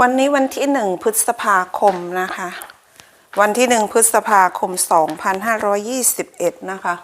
วันนี้วันที่หนึ่งพฤษภาคมนะคะ วันที่หนึ่งพฤษภาคม 2521 นะคะ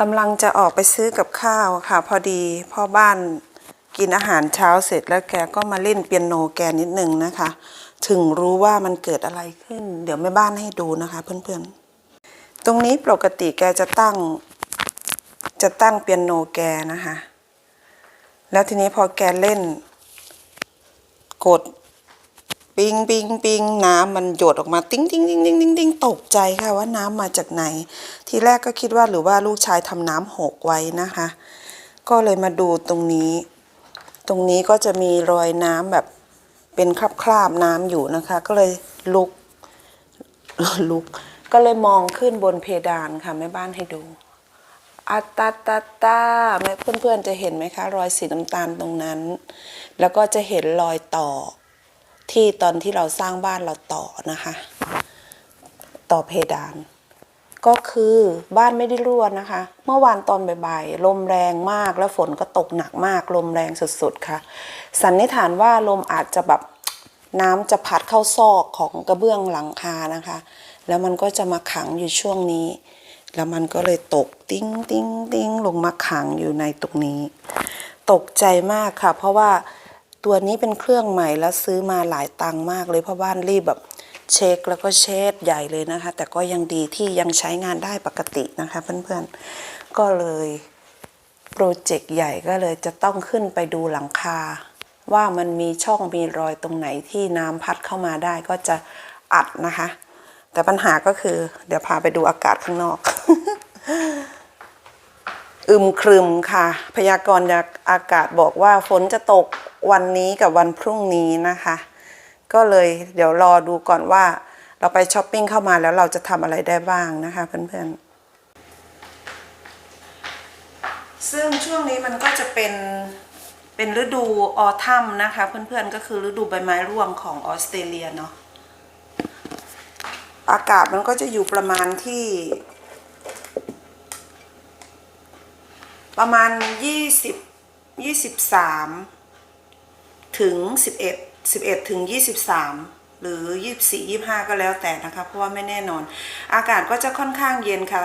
กำลังจะออกไปซื้อกับข้าวค่ะ พอดีพ่อบ้านกินอาหารเช้าเสร็จแล้วแกก็มาเล่นเปียโนแกนิดหนึ่งนะคะ ถึงรู้ว่ามันเกิดอะไรขึ้น เดี๋ยวแม่บ้านให้ดูนะคะเพื่อนๆ ตรงนี้ปกติแกจะตั้ง จะตั้งเปียโนแกนะคะ แล้วทีนี้พอแกเล่น กด ปิงปิงปิงน้ำมันหยดออกมาติ้งติ้งติ้งติ้งติ้งติ้งตกใจค่ะว่าน้ำมาจากไหน ทีแรกก็คิดว่าหรือว่าลูกชายทำน้ำหกไว้นะคะ ก็เลยมาดูตรงนี้ ตรงนี้ก็จะมีรอยน้ำแบบเป็นคราบคราบๆน้ำอยู่นะคะ ก็เลยลุกลุก ก็เลยมองขึ้นบนเพดานค่ะแม่บ้านให้ดูอัตาตาตาแม่เพื่อนๆจะเห็นไหมคะ รอยสีน้ำตาลตรงนั้น แล้วก็จะเห็นรอยต่อ ที่ตอนที่เราสร้างบ้านเราต่อนะคะ ต่อเพดาน ก็คือบ้านไม่ได้รั่วนะคะ เมื่อวานตอนบ่ายๆลมแรงมากแล้วฝนก็ตกหนักมาก ลมแรงสุดๆค่ะ สันนิษฐานว่าลมอาจจะแบบน้ำจะพัดเข้าซอกของกระเบื้องหลังคานะคะ แล้วมันก็จะมาขังอยู่ช่วงนี้ แล้วมันก็เลยตกติ้งติ้งติ้งลงมาขังอยู่ในตรงนี้ ตกใจมากค่ะ เพราะว่าตัวนี้เป็นเครื่องใหม่แล้วซื้อมาหลายตังค์มากเลยเพราะบ้านรีบแบบเช็คแล้วก็เช็ดใหญ่เลยนะคะ แต่ก็ยังดีที่ยังใช้งานได้ปกตินะคะเพื่อนๆ ก็เลยโปรเจกต์ใหญ่ก็เลยจะต้องขึ้นไปดูหลังคา ว่ามันมีช่องมีรอยตรงไหนที่น้ำพัดเข้ามาได้ก็จะอัดนะคะ แต่ปัญหาก็คือ เดี๋ยวพาไปดูอากาศข้างนอก อึมครึมค่ะ พยากรณ์อากาศบอกว่าฝนจะตกวันนี้กับวันพรุ่งนี้นะคะ ก็เลยเดี๋ยวรอดูก่อนว่า เราไปช้อปปิ้งเข้ามาแล้วเราจะทำอะไรได้บ้างนะคะเพื่อนๆ ซึ่งช่วงนี้มันก็จะเป็นเป็นฤดูออทัมนะคะ เพื่อนๆก็คือฤดูใบไม้ร่วงของออสเตรเลียเนาะ อากาศมันก็จะอยู่ประมาณที่ ประมาณยี่สิบยี่สิบสามถึงสิบเอ็ดสิบเอ็ดถึงยี่สิบสามหรือยี่สี่ยี่ห้าก็แล้วแต่นะคะ เพราะว่าไม่แน่นอน อากาศก็จะค่อนข้างเย็นค่ะ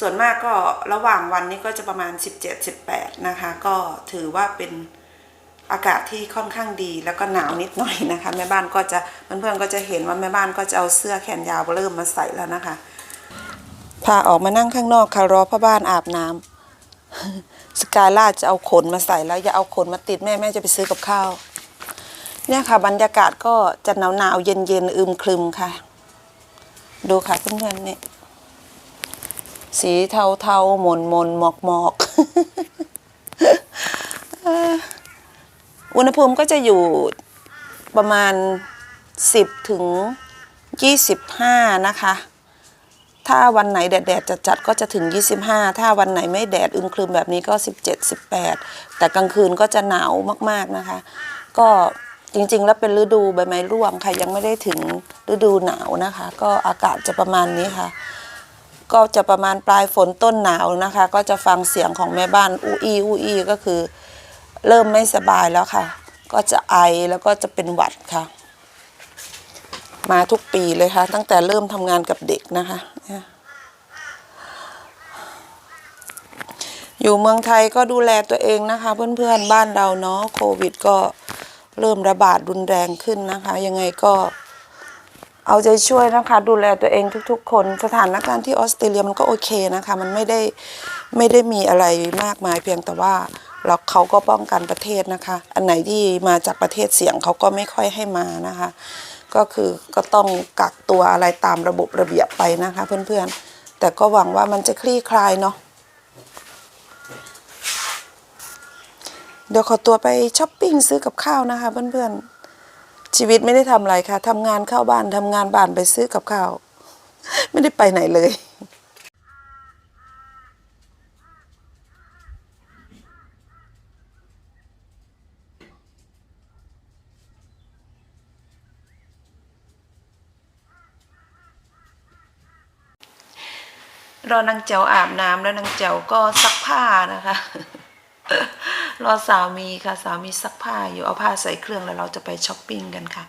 ส่วนมากก็ระหว่างวันนี้ก็จะประมาณสิบเจ็ดสิบแปดนะคะ ก็ถือว่าเป็น อากาศที่ค่อนข้างดีแล้วก็หนาวนิดหน่อยนะคะ แม่บ้านก็จะเพื่อนๆก็จะเห็นว่าแม่บ้านก็จะเอาเสื้อแขนยาวเริ่มมาใส่แล้วนะคะพาออกมานั่งข้างนอกค่ะรอพ่อบ้านอาบน้ำสกายล่าจะเอาขนมาใส่แล้วอย่าเอาขนมาติดแม่แม่จะไปซื้อกับข้าวเนี่ยค่ะบรรยากาศก็จะหนาวหนาวเย็นเย็นอึมครึมค่ะ ดูค่ะเพื่อนๆเนี่ยสีเทาเทาๆหมนหมนหมอกหมอก อุณหภูมิก็จะอยู่ประมาณสิบถึงยี่สิบห้านะคะ ถ้าวันไหนแดดๆจัดๆก็จะถึง 25 ถ้าวันไหนไม่แดดอึมครึมแบบนี้ก็ 17 18 แต่กลางคืนก็จะหนาวมากๆนะคะ ก็จริงๆ แล้วเป็นฤดูใบไม้ร่วงค่ะ ยังไม่ได้ถึงฤดูหนาวนะคะ ก็อากาศจะประมาณนี้ค่ะ ก็จะประมาณปลายฝนต้นหนาวนะคะ ก็จะฟังเสียงของแม่บ้านอูอีอูอีก็คือ เริ่มไม่สบายแล้วค่ะ ก็จะไอแล้วก็จะเป็นหวัดค่ะ มาทุกปีเลยค่ะ ตั้งแต่เริ่มทำงานกับเด็กนะคะ อยู่เมืองไทยก็ดูแลตัวเองนะคะ เพื่อนๆบ้านเราเนาะโควิดก็เริ่มระบาดรุนแรงขึ้นนะคะ ยังไงก็เอาใจช่วยนะคะ ดูแลตัวเองทุกๆ คนสถานการณ์ที่ออสเตรเลียมันก็โอเคนะคะ มันไม่ได้ไม่ได้มีอะไรมากมายเพียงแต่ว่า เราเขาก็ป้องกันประเทศนะคะ อันไหนที่มาจากประเทศเสี่ยงเขาก็ไม่ค่อยให้มานะคะ ก็คือก็ต้องกักตัวอะไรตามระบบระเบียบไปนะคะ เพื่อนๆ แต่ก็หวังว่ามันจะคลี่คลายเนาะเดี๋ยวขอตัวไปช้อปปิ้งซื้อกับข้าวนะคะ เพื่อนๆ ชีวิตไม่ได้ทำอะไรค่ะทำงานเข้าบ้านทำงานบ้านไปซื้อกับข้าว ไม่ได้ไปไหนเลย รอนางเจ้าอาบน้ำแล้วนางเจ้าก็ซักผ้านะคะ รอสามีค่ะสามีซักผ้าอยู่เอาผ้าใส่เครื่องแล้วเราจะไปช้อปปิ้งกันค่ะ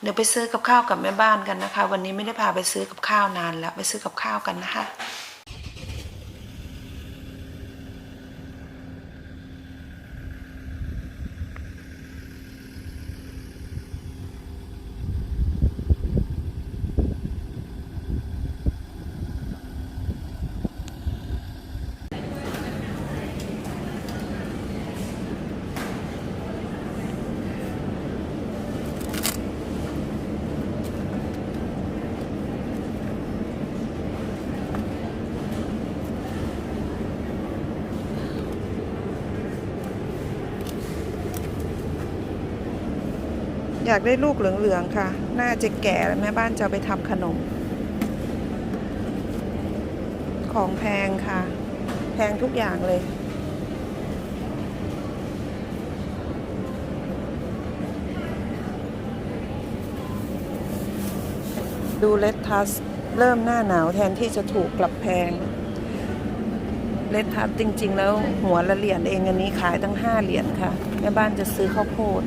เดี๋ยวไปซื้อกับข้าวกับแม่บ้านกันนะคะ วันนี้ไม่ได้พาไปซื้อกับข้าวนานแล้วไปซื้อกับข้าวกันนะคะ อยากได้ลูกเหลืองๆค่ะ น่าจะแก่แล้วแม่บ้านจะไปทำขนม ของแพงค่ะ แพงทุกอย่างเลย ดูเลตทัสเริ่มหน้าหนาวแทนที่จะถูกกลับแพงเลตทัสจริง ๆ แล้วหัวละเหรียญเองอันนี้ขายตั้งห้าเหรียญค่ะ แม่บ้านจะซื้อข้าวโพด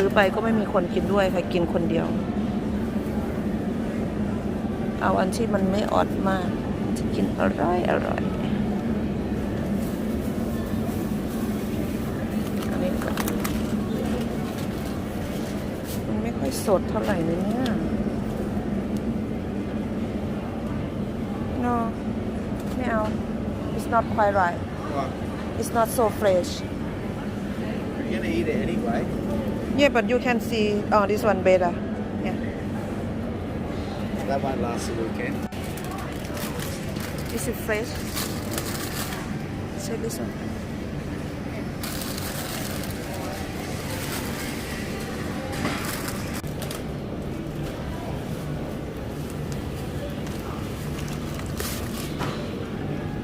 ซื้อไปก็ไม่มีคนกินด้วยค่ะกินคนเดียว เอาอันที่มันไม่ออดมาก จะกินอร่อยอร่อยอันนี้ก่อนมันไม่ค่อยสดเท่าไหร่เลยเนี่ย no ไม่เอา it's not quite right Right. it's not so fresh You're gonna eat it anyway. Yeah but you can see oh this one better yeah That won't last the weekend. Is it fresh? Check this one.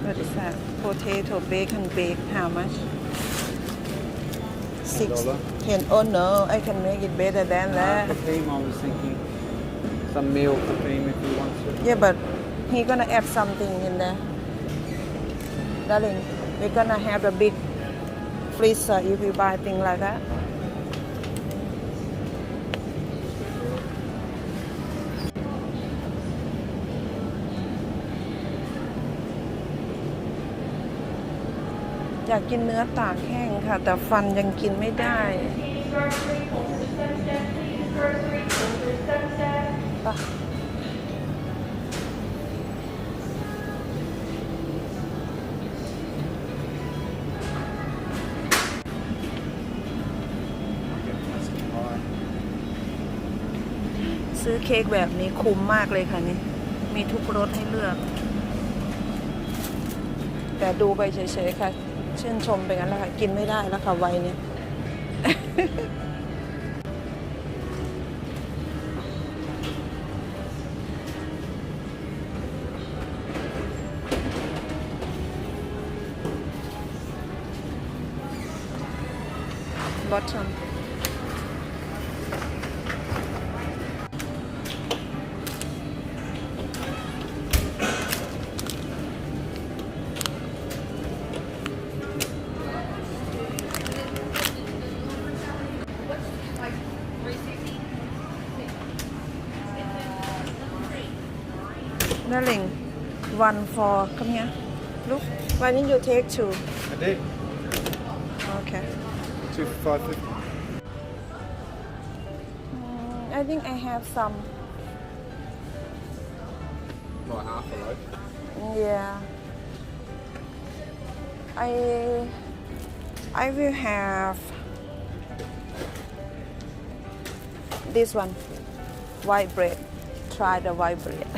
What is that? Potato bacon bake. How much? Six. Dollar. Ten. Oh no, I can make it better than that. for cream, I was thinking some meal for cream if you want to. Yeah, but he gonna add something in there. Darling, we're gonna have a big freezer if you buy things like that. ากกินเนื้อตากแห้งค่ะ แต่ฟันยังกินไม่ได้ซื้อเค้กแบบนี้คุ้มมากเลยค่ะนี่ มีทุกรสให้เลือก แต่ดูไปเฉยๆค่ะ ชื่นชมไปงั้นแหละค่ะ กินไม่ได้แล้วค่ะวัยเนี้ย bottom Darling, one for come here. Look, why didn't you take two? I did. Okay. Two for five fifty. Mm, I think I have some. Like half a loaf. Yeah. I I will have this one white bread. Try the white bread.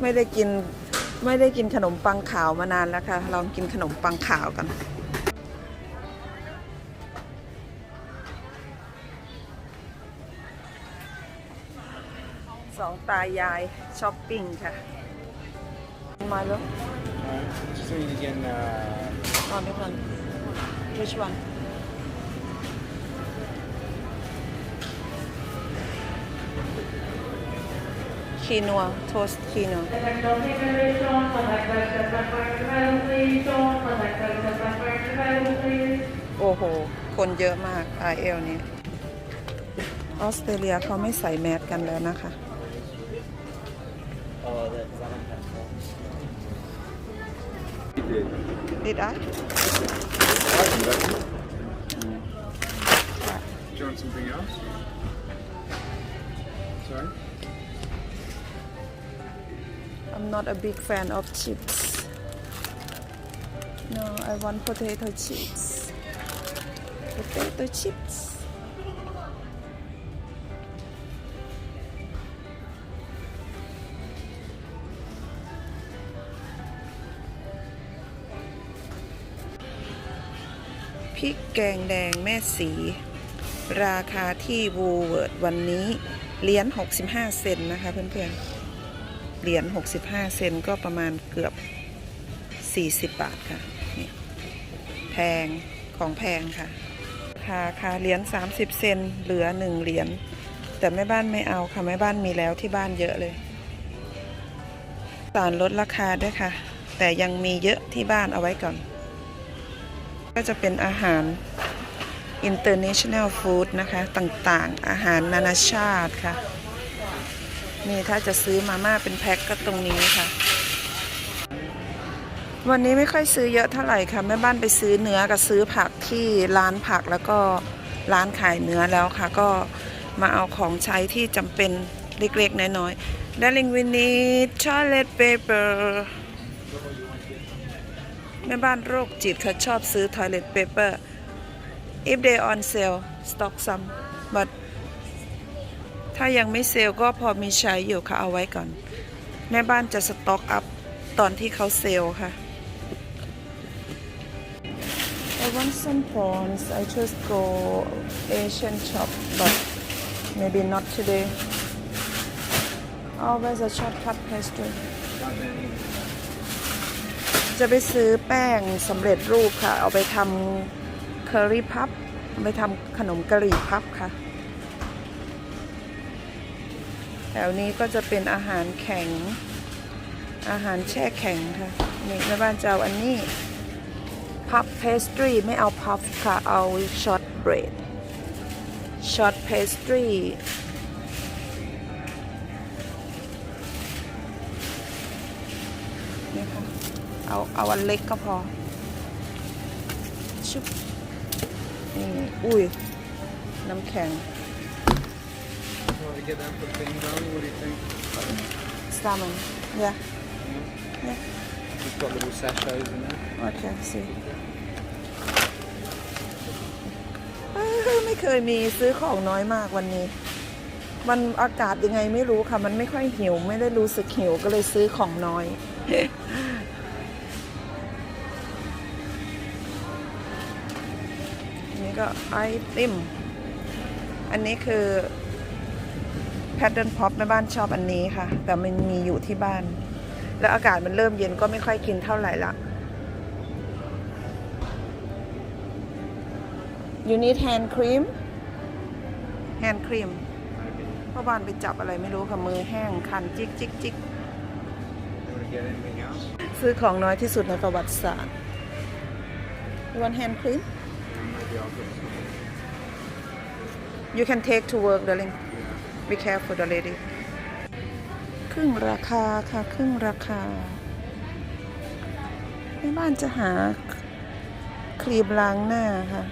ไม่ได้กินไม่ได้กินขนมปังขาวมานานแล้วค่ะ ลองกินขนมปังขาวกัน สองตายายช้อปปิ้งค่ะ มาแล้ว No, just eat again. Uh, on this one which one คีนัวโทสคีนัวโอ้โห คนเยอะมาก IL นี้ ออสเตรเลียเขาไม่ใส่แมสกันแล้วนะคะดิดอะ Do you want something else? Sorry? I'm not a big fan of chips No I want potato chips potato chips พริกแกงแดงแม่สี ราคาที่วูเวิร์ดวันนี้เหรียญ65 เซนนะคะเพื่อนๆ เหรียญ65 เซนก็ประมาณเกือบ 40 บาทค่ะนี่แพงของแพงค่ะราคาค่ะเหรียญ30 เซนเหลือ 1 เหรียญแต่แม่บ้านไม่เอาค่ะแม่บ้านมีแล้วที่บ้านเยอะเลยสารลดราคาด้วยค่ะ แต่ยังมีเยอะที่บ้านเอาไว้ก่อน ก็จะเป็นอาหาร international food นะคะ ต่างๆ อาหารนานาชาติค่ะ นี่ถ้าจะซื้อมาม่าเป็นแพ็คก็ตรงนี้ค่ะ วันนี้ไม่ค่อยซื้อเยอะเท่าไหร่ค่ะแม่บ้านไปซื้อเนื้อกับซื้อผักที่ร้านผักแล้วก็ร้านขายเนื้อแล้วค่ะ ก็มาเอาของใช้ที่จำเป็นเล็กๆน้อยๆ Darling we need toilet paper แม่บ้านโรคจิตเขาชอบซื้อ toilet paper if they on sale stock some but ถ้ายังไม่เซลก็พอมีใช้อยู่ค่ะ เอาไว้ก่อน แม่บ้านจะสต็อกอัพตอนที่เขาเซลค่ะ I want some prawns I just go Asian shop but maybe not today always a shortcut pastry จะไปซื้อแป้งสำเร็จรูปค่ะ เอาไปทำเคอรี่พับไปทำขนมกะหรี่พับค่ะ แถวนี้ก็จะเป็นอาหารแข็ง อาหารแช่แข็งค่ะนี่แม่บ้านจะเอาอันนี้พับเพสตรีไม่เอาพัฟค่ะ เอาช็อตเบรดช็อตเพสตรีนี่ค่ะเอาเอาอันเล็กก็พอชุบนี่อุ้ย น้ำแข็ง You want to get that put thing down? What do you think? salmon yeah Yeah. Just got little sachets in there. okay see เอ้ยไม่เคยมีซื้อของน้อยมากวันนี้ มันอากาศยังไงไม่รู้ค่ะ มันไม่ค่อยหิว ไม่ได้รู้สึกหิวก็เลยซื้อของน้อยนี่ก็ไอติม อันนี้คือ แพ t เทิร์นพ็อปแม่บ้านชอบอันนี้ค่ะ แต่มันมีอยู่ที่บ้าน แล้วอากาศมันเริ่มเย็นก็ไม่ค่อยกินเท่าไหร่ละ You need hand cream hand cream เพราะบ้านไปจับอะไรไม่รู้ค่ะ มือแห้งคันจิกจิกจิกซื้อของน้อยที่สุดในประวัติศาสตร์ You want hand cream Yeah, maybe I'll get some. You can take to work darling Be careful the lady ครึ่งราคาค่ะครึ่งราคาแม่บ้านจะหาครีมล้างหน้าค่ะ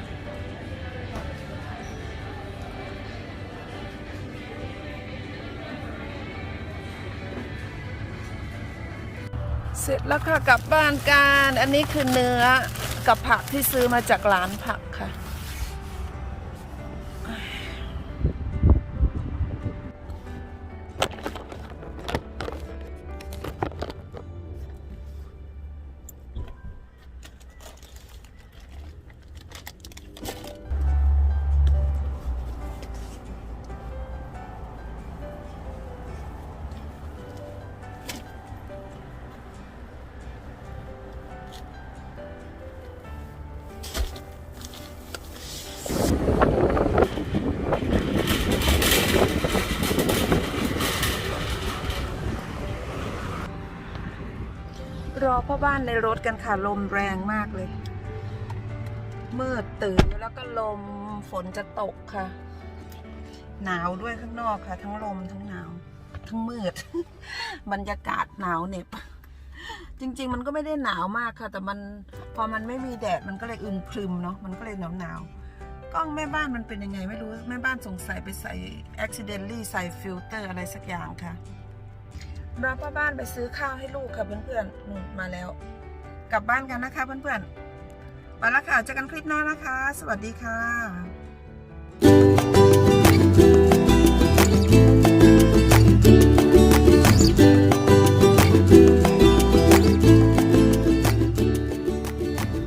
เสร็จแล้วค่ะกลับบ้านกัน อันนี้คือเนื้อกับผักที่ซื้อมาจากร้านผักค่ะ รอพ่อบ้านในรถกันค่ะ ลมแรงมากเลย มืดตื่นแล้วก็ลมฝนจะตกค่ะ หนาวด้วยข้างนอกค่ะ ทั้งลมทั้งหนาว ทั้งมืด บรรยากาศหนาวเหน็บ จริง ๆ มันก็ไม่ได้หนาวมากค่ะ แต่มันพอมันไม่มีแดดมันก็เลยอึมครึมเนาะมันก็เลยหนาวหนาวกล้องแม่บ้านมันเป็นยังไงไม่รู้ แม่บ้านสงสัยไปใส่ accidentally ใส่ฟิลเตอร์อะไรสักอย่างค่ะ รับป้าบ้านไปซื้อข้าวให้ลูกค่ะเพื่อนๆนู่นมาแล้ว กลับบ้านกันนะคะเพื่อนๆไปละค่ะเจอกันคลิปหน้านะคะ สวัสดีค่ะ